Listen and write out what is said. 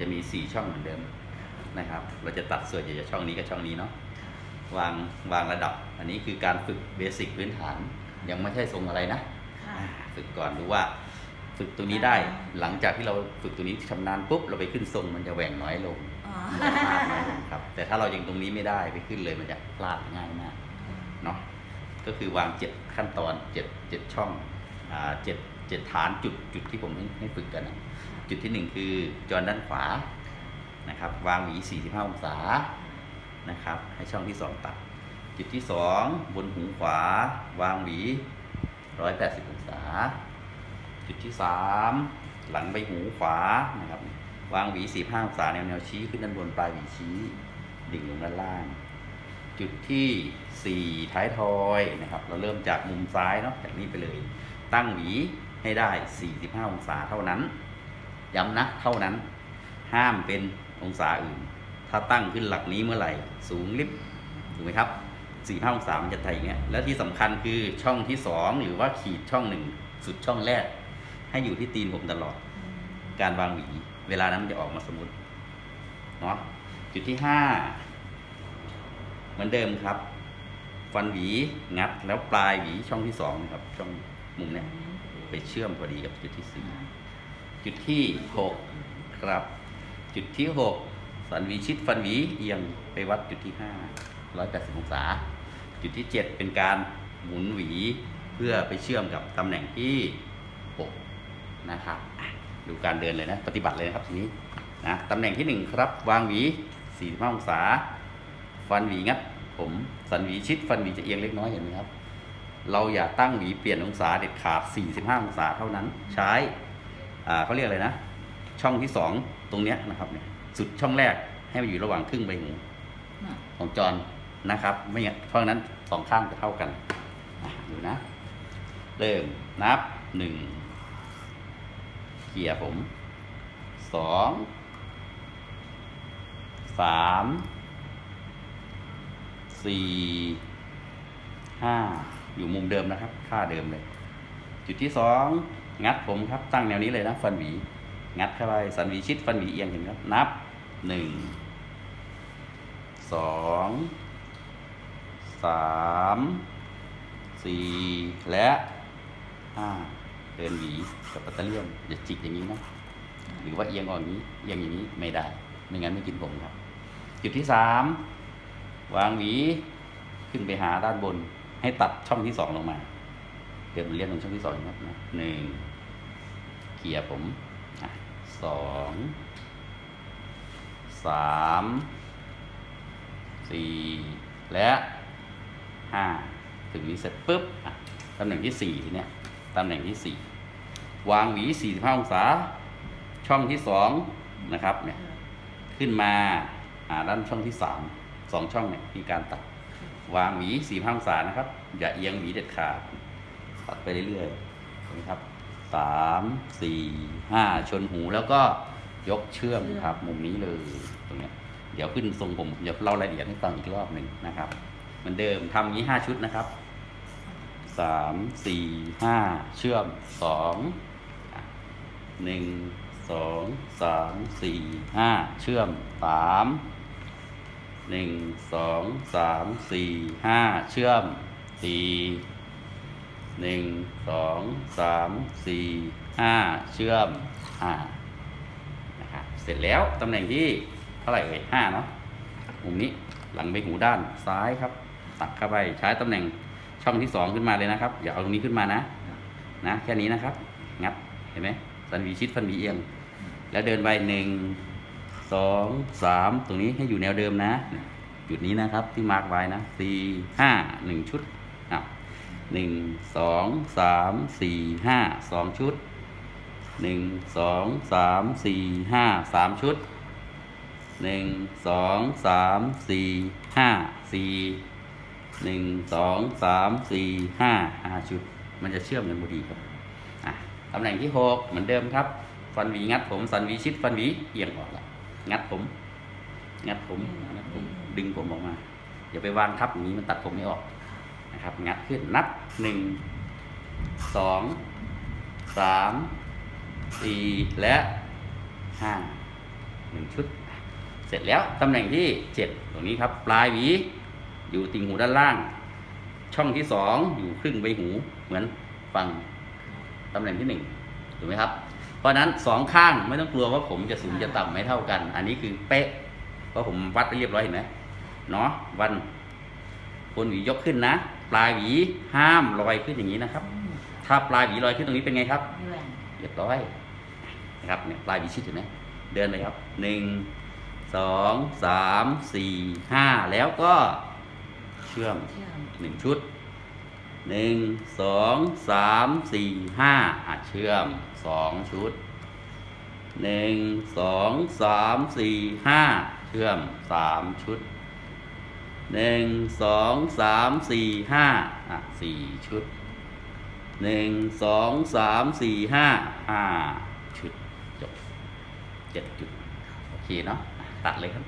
จะมีสี่ช่องเหมือนเดิมนะครับ เราจะตัดส่วนใหญ่จากช่องนี้กับช่องนี้เนาะวางวางระดับ อันนี้คือการฝึกเบสิกพื้นฐาน ยังไม่ใช่ทรงอะไรนะค่ะอ่าฝึกก่อนดูว่าฝึกตัวนี้ได้ หลังจากที่เราฝึกตัวนี้ชำนาญปุ๊บเราไปขึ้นทรงมันจะแหว่งน้อยลงอ๋อมันจะพลาดน้อยลงครับ แต่ถ้าเรายังตรงนี้ไม่ได้ไปขึ้นเลยมันจะพลาดง่ายมากเนาะก็คือวางเจ็ดขั้นตอนเจ็ดเจ็ดช่องอ่าเจ็ด เจ็ดฐานจุดจุดที่ผมให้ใหฝึกกันนะจุดที่หนึ่งคือจอด้านขวานะครับ วางหวี45 องศานะครับ ให้ช่องที่สองตัด จุดที่สองบนหูขวา วางหวี 180 องศา จุดที่สามหลังใบหูขวานะครับ วางหวี 45 องศาแนวแนวชี้ขึ้นด้านบนปลายหวีชี้ดิ่งลงด้านล่าง จุดที่สี่ท้ายทอยนะครับ เราเริ่มจากมุมซ้ายเนาะจากนี้ไปเลย ตั้งหวี ให้ได้ 45 องศาเท่านั้น ย้ำนะเท่านั้น ห้ามเป็นองศาอื่น ถ้าตั้งขึ้นหลักนี้เมื่อไหร่ สูงลิบถูกไหมครับ45องศามันจะไทยอย่างเงี้ย แล้วที่สำคัญคือช่องที่ 2 หรือว่าขีดช่องหนึ่งสุดช่องแรก ให้อยู่ที่ตีนผมตลอด การวางหวี เวลานั้นมันจะออกมาสมมติเนาะจุดที่ห้าเหมือนเดิมครับ ฟันหวีงัดแล้วปลายหวีช่องที่สองนะครับช่องมุมเนี้ย ไปเชื่อมพอดีกับจุดที่สี่จุดที่หกครับ จุดที่หกสันวีชิดฟันหวีเอียงไปวัดจุดที่ห้าร้อยแปดสิบองศา จุดที่เจ็ดเป็นการหมุนหวีเพื่อไปเชื่อมกับตำแหน่งที่หกนะครับดูการเดินเลยนะ ปฏิบัติเลยนะครับทีนี้นะตำแหน่งที่หนึ่งครับ วางหวี 45 องศา ฟันหวีงัดผม สันหวีชิด ฟันหวีจะเอียงเล็กน้อยเห็นไหมครับ เราอย่าตั้งหวีเปลี่ยนองศาเด็ดขาด 45 องศาเท่านั้น ใช้เขาเรียกอะไรนะ ช่องที่ 2 ตรงเนี้ยนะครับเนี่ยสุดช่องแรกให้มันอยู่ระหว่างครึ่งใบหูของจอนะครับ ไม่งั้นเพราะนั้นสองข้างจะเท่ากันอะดูนะ เริ่มนับหนึ่งเกี่ยร์ผมสองสามสี่ห้า อยู่มุมเดิมนะครับ ค่าเดิมเลย จุดที่สองงัดผมครับ ตั้งแนวนี้เลยนะ ฟันหวี งัดเข้าไปสันหวีชิดฟันหวีเอียงเห็นครับ นับหนึ่งสองสามสี่และห้าเดินหวีกับปัตเตอร์เลียมอย่าจิกอย่างนี้นะหรือว่าเอียงออกอย่างนี้เอียงอย่างนี้ไม่ได้ ไม่งั้นไม่กินผมครับ จุดที่สามวางหวีขึ้นไปหาด้านบน ให้ตัดช่องที่สองลงมาเดี๋ยวมันเลียนตรงช่องที่สองนะครับนะหนึ่งเกียร์ผมสองสามสี่และห้าถึงนี้เสร็จปุ๊บตำแหน่งที่สี่เนี้ยตำแหน่งที่สี่วางหวีสี่สิบห้าองศา ช่องที่สองนะครับเนี่ยขึ้นมาหาด้านช่องที่สามสองช่องเนี่ยมีการตัด วางหวีสี่ห้าองศานะครับ อย่าเอียงหวีเด็ดขาดตัดไปเรื่อยๆนะครับสามสี่ห้าชนหูแล้วก็ยกเชื่อมครับ มุมนี้เลยตรงเนี้ยเดี๋ยวขึ้นทรงผมเดี๋ยวเล่ารายละเอียดให้ฟังอีกรอบหนึ่งนะครับเหมือนเดิมทำนี้ห้าชุดนะครับสามสี่ห้าเชื่อมสองหนึ่งสองสามสี่ห้าเชื่อมสาม หนึ่งสองสามสี่ห้าเชื่อมสี่หนึ่งสองสามสี่ห้าเชื่อมห้านะครับเสร็จแล้วตำแหน่งที่เท่าไหร่เอ่ยห้าเนาะมุมนี้หลังใบหูด้านซ้ายครับ ตักเข้าไปใช้ตำแหน่งช่องที่สองขึ้นมาเลยนะครับ อย่าเอาตรงนี้ขึ้นมานะนะ แค่นี้นะครับ งัดเห็นไหมสันวีชิดฟันวีเอียง แล้วเดินไปหนึ่ง สองสามตรงนี้ให้อยู่แนวเดิมนะ จุดนี้นะครับที่มาร์กไว้นะสี่ห้าหนึ่งชุดอะหนึ่งสองสามสี่ห้าสองชุดหนึ่งสองสามสี่ห้าสามชุดหนึ่งสองสามสี่ห้าสี่หนึ่งสองสามสี่ห้าห้าชุด มันจะเชื่อมกันพอดีครับอะตำแหน่งที่หกเหมือนเดิมครับ ฟันหวีงัดผมสันหวีชิดฟันหวีเอียงออกละ งัดผม งัดผมงัดผม ดึงผมออกมาอย่าไปวางทับอย่างนี้มันตัดผมไม่ออกนะครับ งัดขึ้นนับหนึ่งสองสามสี่และห้าหนึ่งชุด เสร็จแล้วตำแหน่งที่เจ็ดตรงนี้ครับ ปลายหวีอยู่ติ่งหูด้านล่าง ช่องที่สองอยู่ครึ่งใบหูเหมือนฝั่งตำแหน่งที่หนึ่งถูกไหมครับ เพราะฉะนั้นสองข้างไม่ต้องกลัวว่าผมจะสูงจะต่ำไม่เท่ากัน อันนี้คือเป๊ะ เพราะผมวัดไปเรียบร้อยเห็นไหมเนาะวันบนหวียกขึ้นนะ ปลายหวีห้ามลอยขึ้นอย่างนี้นะครับ ถ้าปลายหวีลอยขึ้นตรงนี้เป็นไงครับเลื่อนเรียบร้อยนะครับเนี่ยปลายหวีชิดเห็นไหมเดินเลยครับหนึ่งสองสามสี่ห้าแล้วก็เชื่อมเชื่อมหนึ่งชุดหนึ่งสองสามสี่ห้าอะเชื่อม สองชุดหนึ่งสองสามสี่ห้าเชื่อมสามชุดหนึ่งสองสามสี่ห้าอะสี่ชุดหนึ่งสองสามสี่ห้าห้าชุดจบเจ็ดจุดโอเคเนาะตัดเลยครับ